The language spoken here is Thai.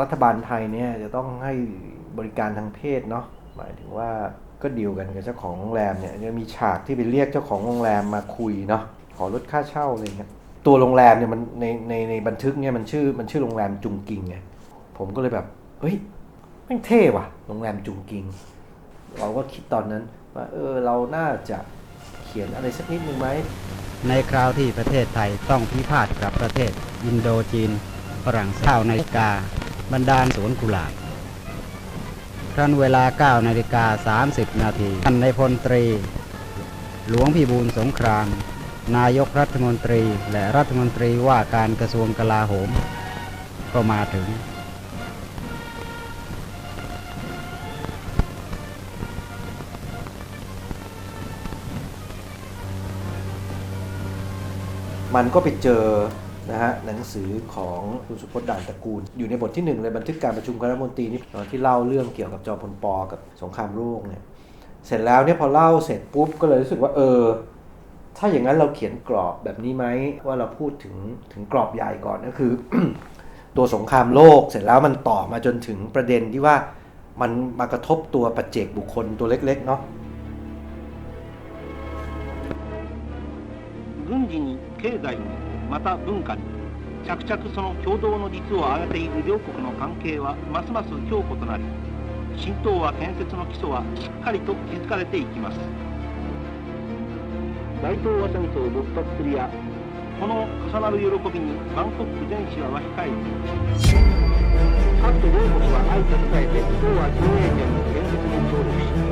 รัฐบาลไทยเนี่ยจะต้องให้บริการทางเพศเนาะหมายถึงว่าก็ดีลกันกับเจ้าของโรงแรมเนี่ยจะมีฉากที่ไปเรียกเจ้าของโรงแรมมาคุยเนาะขอลดค่าเช่าอะไรเงี้ยตัวโรงแรมเนี่ยมันในในในบันทึกเนี่ยมันชื่อมันชื่อโรงแรมจุงกิงไงผมก็เลยแบบเฮ้ยม่งเท่ว่ะโรงแรมจุงกิง เราก็คิดตอนนั้นว่าเออเราน่าจะเขียนอะไรสักนิดนึงไหมในคราวที่ประเทศไทยต้องพิพาทกับประเทศ อินโดจีนฝรั่งเศส9นาฬิกา บรรดาสวนกุหลาบครั้นเวลา9นาฬิกา30 นาทีท่านในพลตรี หลวงพี่บูลสงคราม นายกรัฐมนตรีและรัฐมนตรีว่าการกระทรวงกลาโหม ก็มาถึง มันก็ไปเจอ นะฮะหนังสือของคุณสุพจน์ด่านตระกูล อยู่ในบทที่หนึ่งเลยบันทึกการประชุมคณะรัฐมนตรีนี่ตอนที่เล่าเรื่องเกี่ยวกับจอมพลปอกับสงครามโลกเนี่ยเสร็จแล้วเนี่ยพอเล่าเสร็จปุ๊บก็เลยรู้สึกว่าเออ ถ้าอย่างนั้นเราเขียนกรอบแบบนี้ไหมว่าเราพูดถึงถึงกรอบใหญ่ก่อนก็คือ ตัวสงครามโลกเสร็จแล้วมันต่อมาจนถึงประเด็นที่ว่ามันมากระทบตัวปัจเจกบุคคลตัวเล็ก ๆ เนาะ 軍事に経済にまた文化に着々その共同の率を上げている両国の関係はますます強固となり新東亜建設の基礎はしっかりと築かれていきます。大東亜戦争勃発するやこの重なる喜びにバンコク全市は沸き返り各両国は相手伝えて東亜共栄圏の建設に協力し